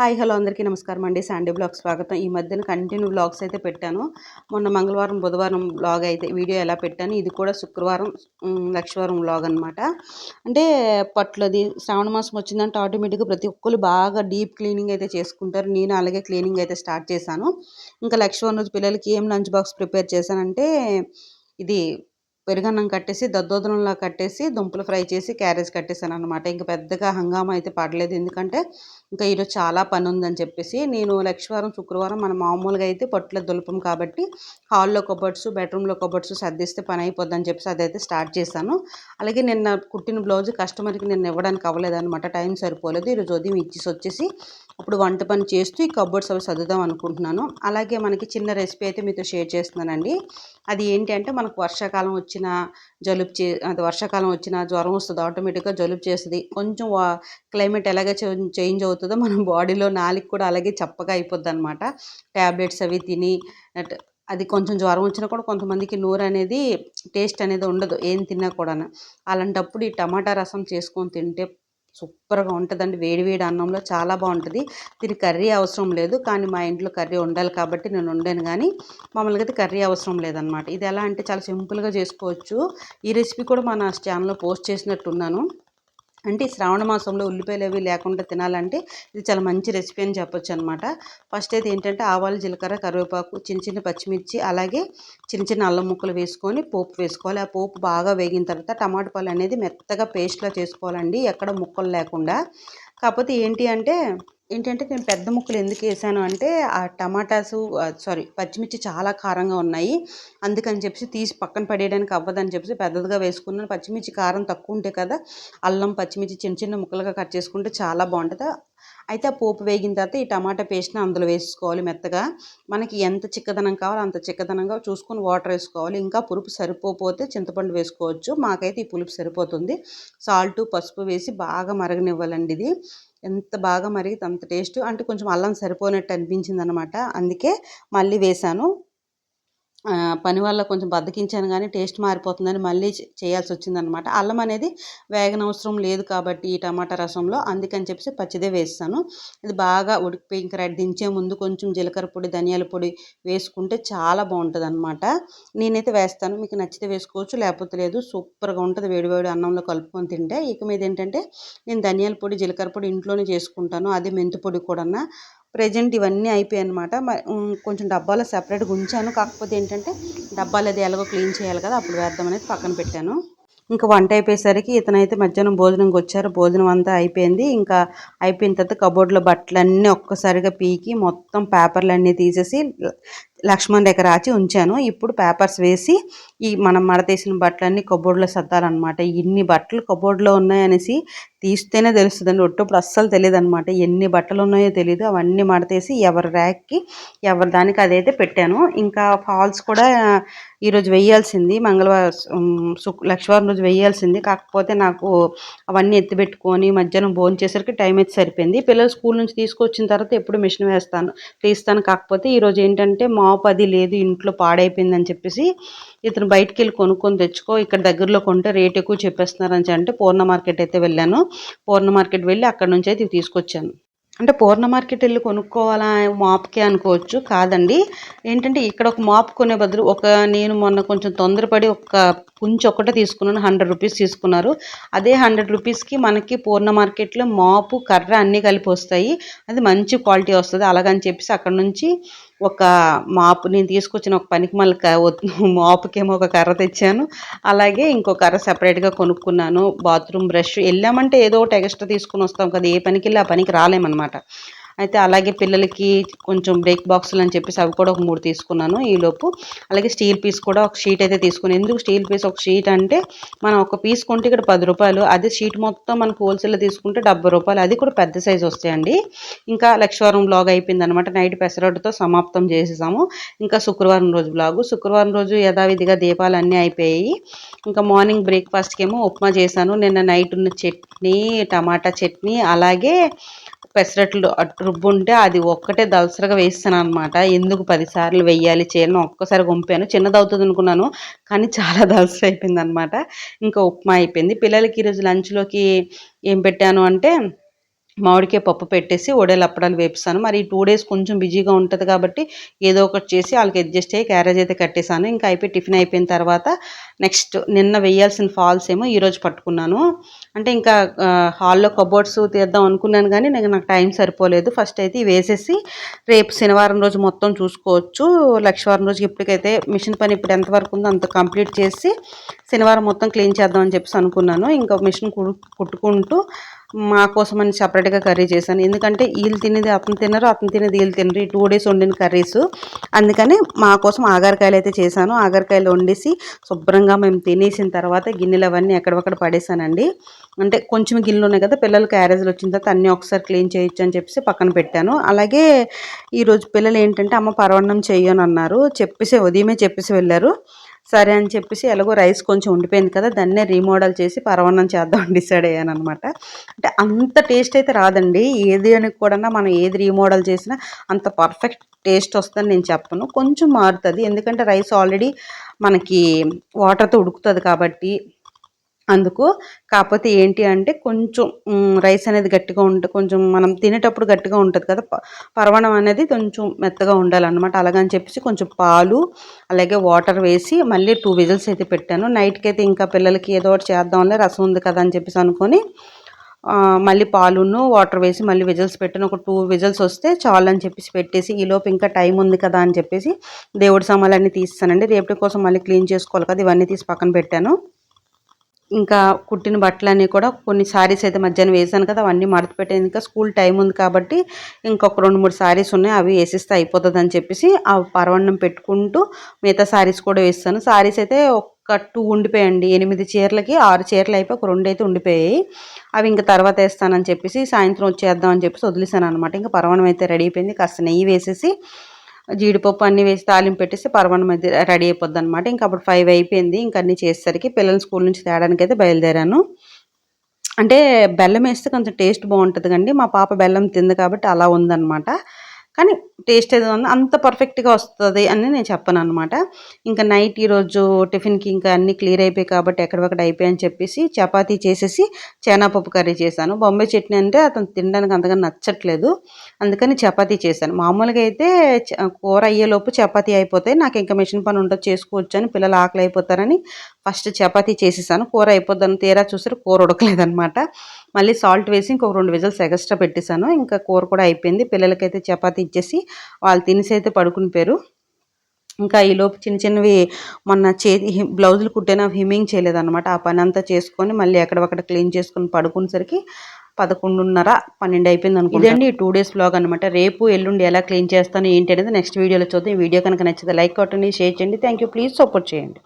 Hi hello అందరికీ నమస్కారం అండి. శాండీ బ్లాగ్ స్వాగతం. ఈ మధ్యన కంటిన్యూ బ్లాగ్స్ అయితే పెట్టాను. మొన్న మంగళవారం బుధవారం బ్లాగ్ అయితే వీడియో ఎలా పెట్టాను ఇది కూడా శుక్రవారం ఉమ్, లక్షవారం బ్లాగ్ అనమాట అంటే పట్లది శ్రావణ మాసం వచ్చిందంటే ఆటోమేటిక్గా ప్రతి ఒక్కరు బాగా డీప్ క్లీనింగ్ అయితే చేసుకుంటారు. నేను అలాగే క్లీనింగ్ అయితే స్టార్ట్ చేశాను. ఇంకా లక్షవారం రోజు పిల్లలకి ఏం లంచ్ బాక్స్ ప్రిపేర్ చేశానంటే ఇది పెరుగన్నం కట్టేసి దద్దోదనంలా కట్టేసి దుంపలు ఫ్రై చేసి క్యారేజ్ కట్టేసాను అనమాట ఇంకా పెద్దగా హంగామా అయితే పడలేదు. ఎందుకంటే ఇంకా ఈరోజు చాలా పని ఉందని చెప్పేసి నేను లక్షవారం శుక్రవారం మన మామూలుగా అయితే పొట్ల దులపం కాబట్టి హాల్లో కబర్డ్స్ బెడ్రూమ్లో కబర్డ్స్ సర్దిస్తే పని అయిపోద్దని చెప్పేసి అదైతే స్టార్ట్ చేశాను. అలాగే నిన్న కుట్టిన బ్లౌజ్ కస్టమర్కి నిన్న ఇవ్వడానికి అవ్వలేదన్నమాట. టైం సరిపోలేదు. ఈరోజు ఉదయం ఇచ్చేసి వచ్చేసి అప్పుడు వంట పని చేస్తూ ఈ కబోర్డ్స్ అవి సర్దుదాం అనుకుంటున్నాను. అలాగే మనకి చిన్న రెసిపీ అయితే మీతో షేర్ చేస్తున్నానండి. అది ఏంటి అంటే మనకు వర్షాకాలం వచ్చిన జలుబు చే అది వర్షాకాలం వచ్చిన జ్వరం వస్తుంది ఆటోమేటిక్గా జలుబు చేస్తుంది. కొంచెం క్లైమేట్ ఎలాగ చేంజ్ అవుతుంది మన బాడీలో నాలుగు కూడా అలాగే చప్పగా అయిపోద్ది అనమాట ట్యాబ్లెట్స్ అవి తిని అది కొంచెం జ్వరం వచ్చినా కూడా కొంతమందికి నోరు అనేది టేస్ట్ అనేది ఉండదు ఏం తిన్నా కూడా అలాంటప్పుడు ఈ టమాటా రసం చేసుకొని తింటే సూపర్గా ఉంటుందండి. వేడి వేడి అన్నంలో చాలా బాగుంటుంది. దీనికి కర్రీ అవసరం లేదు కానీ మా ఇంట్లో కర్రీ ఉండాలి కాబట్టి నేను వండాను కానీ మామూలుగా అయితే కర్రీ అవసరం లేదనమాట ఇది ఎలా అంటే చాలా సింపుల్గా చేసుకోవచ్చు. ఈ రెసిపీ కూడా మన ఛానల్లో పోస్ట్ చేసినట్టున్నాను. అంటే శ్రావణ మాసంలో ఉల్లిపాయలు అవి లేకుండా తినాలంటే ఇది చాలా మంచి రెసిపీ అని చెప్పొచ్చు అనమాట ఫస్ట్ అయితే ఏంటంటే ఆవాలు జీలకర్ర కరివేపాకు చిన్న చిన్న పచ్చిమిర్చి అలాగే చిన్న చిన్న అల్లం ముక్కలు వేసుకొని పోపు వేసుకోవాలి. ఆ పోపు బాగా వేగిన తర్వాత టమాటా పాలు అనేది మెత్తగా పేస్ట్లా చేసుకోవాలండి ఎక్కడ ముక్కలు లేకుండా. కాకపోతే ఏంటి అంటే ఏంటంటే నేను పెద్ద ముక్కలు ఎందుకు వేసాను అంటే ఆ టమాటాసు సారీ పచ్చిమిర్చి చాలా కారంగా ఉన్నాయి. అందుకని చెప్పి తీసి పక్కన పడేయడానికి అవ్వదని చెప్పి పెద్దదిగా వేసుకున్నాను. పచ్చిమిర్చి కారం తక్కువ ఉంటే కదా అల్లం పచ్చిమిర్చి చిన్న చిన్న ముక్కలుగా కట్ చేసుకుంటే చాలా బాగుంటుంది. అయితే ఆ పోపు వేగిన తర్వాత ఈ టమాటా పేస్ట్ని అందులో వేసుకోవాలి మెత్తగా. మనకి ఎంత చిక్కదనం కావాలో అంత చిక్కదనంగా చూసుకొని వాటర్ వేసుకోవాలి. ఇంకా పులుపు సరిపోతే చింతపండు వేసుకోవచ్చు. మాకైతే ఈ పులుపు సరిపోతుంది. సాల్ట్ పసుపు వేసి బాగా మరగనివ్వాలండి ఇది. ఎంత బాగా మరిగితే అంత టేస్ట్ అంటే కొంచెం అల్లం సరిపోయినట్టు అనిపించింది అనమాట అందుకే మళ్ళీ వేశాను. పని వల్ల కొంచెం బద్దకించాను కానీ టేస్ట్ మారిపోతుందని మళ్ళీ చేయాల్సి వచ్చిందనమాట అల్లం అనేది వేగనవసరం లేదు కాబట్టి ఈ టమాటా రసంలో అందుకని చెప్పేసి పచ్చిదే వేస్తాను. ఇది బాగా ఉడికిపోయి ఇంకా రెడ్ దించే ముందు కొంచెం జీలకర్ర పొడి ధనియాల పొడి వేసుకుంటే చాలా బాగుంటుంది అనమాట నేనైతే వేస్తాను. మీకు నచ్చితే వేసుకోవచ్చు లేకపోతే లేదు. సూపర్గా ఉంటుంది. వేడివేడి అన్నంలో కలుపుకొని తింటే ఇక మీద ఏంటంటే నేను ధనియాల పొడి జీలకర్ర పొడి ఇంట్లోనే చేసుకుంటాను. అదే మెంతి పొడి కూడా ప్రజెంట్ ఇవన్నీ అయిపోయాయి అనమాట కొంచెం డబ్బాలో సెపరేట్గా ఉంచాను. కాకపోతే ఏంటంటే డబ్బాలు అది ఎలాగో క్లీన్ చేయాలి కదా అప్పుడు వేద్దామనేది పక్కన పెట్టాను. ఇంకా వంట అయిపోయేసరికి ఇతనైతే మధ్యాహ్నం భోజనంకి వచ్చారు. భోజనం అంతా అయిపోయింది. ఇంకా అయిపోయిన తర్వాత కబోర్డ్లో బట్టలన్నీ ఒక్కసారిగా పీకి మొత్తం పేపర్లు అన్నీ తీసేసి లక్ష్మణ్ రేఖ రాచి ఉంచాను. ఇప్పుడు పేపర్స్ వేసి ఈ మనం మడతేసిన బట్టలన్నీ కబోర్డ్లో సర్దాలన్నమాట. ఇన్ని బట్టలు కబోర్డ్లో ఉన్నాయనేసి తీస్తేనే తెలుస్తుందండి. ఒట్టప్పుడు అస్సలు తెలియదు అనమాట ఎన్ని బట్టలు ఉన్నాయో తెలియదు అవన్నీ మడతేసి ఎవరి ర్యాక్కి ఎవరి దానికి అదైతే పెట్టాను. ఇంకా ఫాల్స్ కూడా ఈరోజు వేయాల్సింది. మంగళవారం ఉమ్, రోజు వేయాల్సింది. కాకపోతే నాకు అవన్నీ ఎత్తిపెట్టుకొని మధ్యాహ్నం భోజనం చేసరికి టైం అయితే సరిపోయింది. పిల్లలు స్కూల్ నుంచి తీసుకొచ్చిన తర్వాత ఎప్పుడు మిషన్ వేస్తాను తీస్తాను. కాకపోతే ఈరోజు ఏంటంటే మా మాపు అది లేదు ఇంట్లో పాడైపోయిందని చెప్పేసి ఇతను బయటికి వెళ్ళి కొనుక్కొని తెచ్చుకో ఇక్కడ దగ్గరలో కొంటే రేట్ ఎక్కువ చెప్పేస్తున్నారని అంటే పూర్ణ మార్కెట్ అయితే వెళ్ళాను. పూర్ణ మార్కెట్ వెళ్ళి అక్కడ నుంచి అయితే తీసుకొచ్చాను. అంటే పూర్ణ మార్కెట్ వెళ్ళి కొనుక్కోవాలా మాప్కే అనుకోవచ్చు కాదండి. ఏంటంటే ఇక్కడ ఒక మాప్ కొనే బదులు ఒక నేను మొన్న కొంచెం తొందరపడి ఒక పుంచి ఒకటే తీసుకున్నాను హండ్రెడ్ రూపీస్ తీసుకున్నారు. అదే హండ్రెడ్ రూపీస్కి మనకి పూర్ణ మార్కెట్లో మాపు కర్ర అన్నీ కలిపి వస్తాయి. అది మంచి క్వాలిటీ వస్తుంది. అలాగని చెప్పేసి అక్కడ నుంచి ఒక మాపు నేను తీసుకొచ్చిన ఒక పనికి మళ్ళీ మాపుకేమో ఒక కర్ర తెచ్చాను. అలాగే ఇంకో కర్ర సపరేట్గా కొనుక్కున్నాను. Bathroom brush. వెళ్ళామంటే ఏదో ఒకటి ఎక్స్ట్రా తీసుకుని వస్తాం కదా. ఏ పనికి వెళ్ళి ఆ పనికి రాలేమన్నమాట. అయితే అలాగే పిల్లలకి కొంచెం బ్రేక్ బాక్సులు అని చెప్పేసి అవి కూడా ఒక మూడు తీసుకున్నాను ఈలోపు అలాగే స్టీల్ పీస్ కూడా ఒక షీట్ అయితే తీసుకున్నాను. ఎందుకు స్టీల్ పీస్ ఒక షీట్ అంటే మనం ఒక పీస్ కొంటే ఇక్కడ పది రూపాయలు అదే షీట్ మొత్తం మనకు హోల్సేల్లో తీసుకుంటే డెబ్బై రూపాయలు. అది కూడా పెద్ద సైజు వస్తాయండి. ఇంకా లక్షవారం బ్లాగ్ అయిపోయింది అనమాట నైట్ పెసరట్టుతో సమాప్తం చేసేసాము. ఇంకా శుక్రవారం రోజు బ్లాగు శుక్రవారం రోజు యథావిధిగా దీపాలు అన్నీ అయిపోయాయి. ఇంకా మార్నింగ్ బ్రేక్ఫాస్ట్కి ఏమో ఉప్మా చేశాను. నిన్న నైట్ ఉన్న చట్నీ టమాటా చట్నీ అలాగే పెసరట్లు రుబ్బు ఉంటే అది ఒక్కటే దలసరగా వేస్తాను అనమాట ఎందుకు పదిసార్లు వెయ్యాలి చేయాలని ఒక్కసారి గుంపాను. చిన్నదవుతుంది అనుకున్నాను కానీ చాలా దలసర అయిపోయింది అనమాట ఇంకా ఉప్మా అయిపోయింది. పిల్లలకి ఈరోజు లంచ్లోకి ఏం పెట్టాను అంటే మామిడికాయ పప్పు పెట్టేసి వడలు అప్పడాలు వేపిస్తాను. మరి టూ డేస్ కొంచెం బిజీగా ఉంటుంది కాబట్టి ఏదో ఒకటి చేసి వాళ్ళకి అడ్జస్ట్ అయ్యి క్యారేజ్ అయితే కట్టేశాను. ఇంకా అయిపోయి టిఫిన్ అయిపోయిన తర్వాత నెక్స్ట్ నిన్న వేయాల్సిన ఫాల్స్ ఏమో ఈరోజు పట్టుకున్నాను. అంటే ఇంకా హాల్లో కబోర్డ్స్ తీద్దాం అనుకున్నాను కానీ నేను నాకు టైం సరిపోలేదు. ఫస్ట్ అయితే వేసేసి రేపు శనివారం రోజు మొత్తం చూసుకోవచ్చు. లక్షవారం రోజుకి ఇప్పటికైతే మిషన్ పని ఇప్పుడు ఎంతవరకు ఉందో అంత కంప్లీట్ చేసి శనివారం మొత్తం క్లీన్ చేద్దామని చెప్పేసి అనుకున్నాను. ఇంకా మిషన్ కుట్టుకుంటూ మా కోసం అని సపరేట్గా కర్రీ చేశాను. ఎందుకంటే వీళ్ళు తినేది అతను తినరు అతను తినేది వీళ్ళు తినరు. ఈ టూ డేస్ వండిన కర్రీస్. అందుకని మా కోసం ఆగారకాయలు అయితే చేశాను. ఆగారకాయలు వండేసి శుభ్రంగా మేము తినేసిన తర్వాత గిన్నెలు అవన్నీ ఎక్కడొక్కడ పడేసానండి అంటే కొంచెం గిన్నెలు ఉన్నాయి కదా పిల్లలు క్యారేజ్లు వచ్చిన తర్వాత అన్నీ ఒకసారి క్లీన్ చేయొచ్చు అని చెప్పేసి పక్కన పెట్టాను. అలాగే ఈరోజు పిల్లలు ఏంటంటే అమ్మ పరవన్నం చేయను అన్నారు చెప్పేసి ఉదయమే చెప్పేసి వెళ్ళారు. సరే అని చెప్పేసి ఎలాగో రైస్ కొంచెం ఉండిపోయింది కదా దాన్నే రీమోడల్ చేసి పరవన్నం చేద్దాం డిసైడ్ అయ్యాను అనమాట అంటే అంత టేస్ట్ అయితే రాదండి. ఏది అని కూడా మనం ఏది రీమోడల్ చేసినా అంత పర్ఫెక్ట్ టేస్ట్ వస్తుందని నేను చెప్పను. కొంచెం మారుతుంది. ఎందుకంటే రైస్ ఆల్రెడీ మనకి వాటర్తో ఉడుకుతుంది కాబట్టి అందుకు కాకపోతే ఏంటి అంటే కొంచెం రైస్ అనేది గట్టిగా ఉంటుంది కొంచెం మనం తినేటప్పుడు గట్టిగా ఉంటుంది కదా. పరవణం అనేది కొంచెం మెత్తగా ఉండాలన్నమాట. అలాగని చెప్పేసి కొంచెం పాలు అలాగే వాటర్ వేసి మళ్ళీ టూ విజిల్స్ అయితే పెట్టాను. నైట్కి అయితే ఇంకా పిల్లలకి ఏదో ఒకటి చేద్దాంలే రసం ఉంది కదా అని చెప్పేసి అనుకొని మళ్ళీ పాలును వాటర్ వేసి మళ్ళీ విజిల్స్ పెట్టిన. ఒక టూ విజిల్స్ వస్తే చాలు అని చెప్పేసి పెట్టేసి ఈలోపు ఇంకా టైం ఉంది కదా అని చెప్పేసి దేవుడి సామాన్లన్నీ తీస్తానండి రేపటి కోసం మళ్ళీ క్లీన్ చేసుకోవాలి కదా ఇవన్నీ తీసి పక్కన పెట్టాను. ఇంకా కుట్టిన బట్టలన్నీ కూడా కొన్ని శారీస్ అయితే మధ్యాహ్నం వేసాను కదా అవన్నీ మడత పెట్టాను ఇంకా స్కూల్ టైం ఉంది కాబట్టి ఇంకొక రెండు మూడు శారీస్ ఉన్నాయి అవి వేసిస్తే అయిపోతుంది అని చెప్పేసి ఆ పరవన్నం పెట్టుకుంటూ మిగతా శారీస్ కూడా వేస్తాను. శారీస్ అయితే ఒక టూ ఉండిపోయండి ఎనిమిది చీరలకి ఆరు చీరలు అయిపోయి ఒక రెండు అయితే ఉండిపోయాయి. అవి ఇంకా తర్వాత వేస్తానని చెప్పేసి సాయంత్రం వచ్చేద్దాం అని చెప్పేసి వదిలేసాను అనమాట ఇంకా పరవణం అయితే రెడీ అయిపోయింది కాస్త నెయ్యి వేసేసి జీడిపప్పు అన్నీ వేసి తాలింపు పెట్టేసి పరమాణం మధ్య రెడీ అయిపోద్ది అనమాట ఇంకా అప్పుడు ఫైవ్ అయిపోయింది. ఇంకా అన్నీ చేసేసరికి పిల్లల్ని స్కూల్ నుంచి తేడానికి అయితే బయలుదేరాను. అంటే బెల్లం వేస్తే కొంచెం టేస్ట్ బాగుంటుంది కండి. మా పాప బెల్లం తింది కాబట్టి అలా ఉందన్నమాట. కానీ టేస్ట్ ఏదో ఉంది? అంత పర్ఫెక్ట్గా వస్తుంది అని నేను చెప్పను అనమాట ఇంకా నైట్ ఈరోజు టిఫిన్కి ఇంకా అన్నీ క్లియర్ అయిపోయి కాబట్టి ఎక్కడొక్కడ అయిపోయాయని చెప్పేసి చపాతీ చేసేసి చేనాపప్పు కర్రీ చేశాను. బొంబాయి చట్నీ అంటే అతను తినడానికి అంతగా నచ్చట్లేదు. అందుకని చపాతీ చేశాను. మామూలుగా అయితే కూర అయ్యేలోపు చపాతీ అయిపోతాయి నాకు ఇంకా మిషన్ పని ఉండదు చేసుకోవచ్చు అని పిల్లలు ఆకలి అయిపోతారని ఫస్ట్ చపాతీ చేసేసాను. కూర అయిపోద్దని తీరా చూసారు కూర ఉడకలేదనమాట మళ్ళీ సాల్ట్ వేసి ఇంకొక రెండు విజల్స్ ఎక్స్ట్రా పెట్టేశాను. ఇంకా కూర కూడా అయిపోయింది. పిల్లలకైతే చపాతీ ఇచ్చేసి వాళ్ళు తినేసి అయితే పడుకుని ఇంకా ఈలోపు చిన్న చిన్నవి మొన్న చేతి బ్లౌజులు కుట్టిన హిమ్మింగ్ చేయలేదన్నమాట. ఆ పని అంతా చేసుకొని మళ్ళీ ఎక్కడొక్కడ క్లీన్ చేసుకొని పడుకునేసరికి పదకొండున్నర పన్నెండు అయిపోయింది అనుకో ఇదండి టూ డేస్ బ్లాగ్ అనమాట రేపు ఎల్లుండి ఎలా క్లీన్ చేస్తాను ఏంటి అనేది నెక్స్ట్ వీడియోలో చూద్దాం. ఈ వీడియో కనుక నచ్చితే లైక్ కొట్టండి షేర్ చేయండి. Thank you. ప్లీజ్ సపోర్ట్ చేయండి.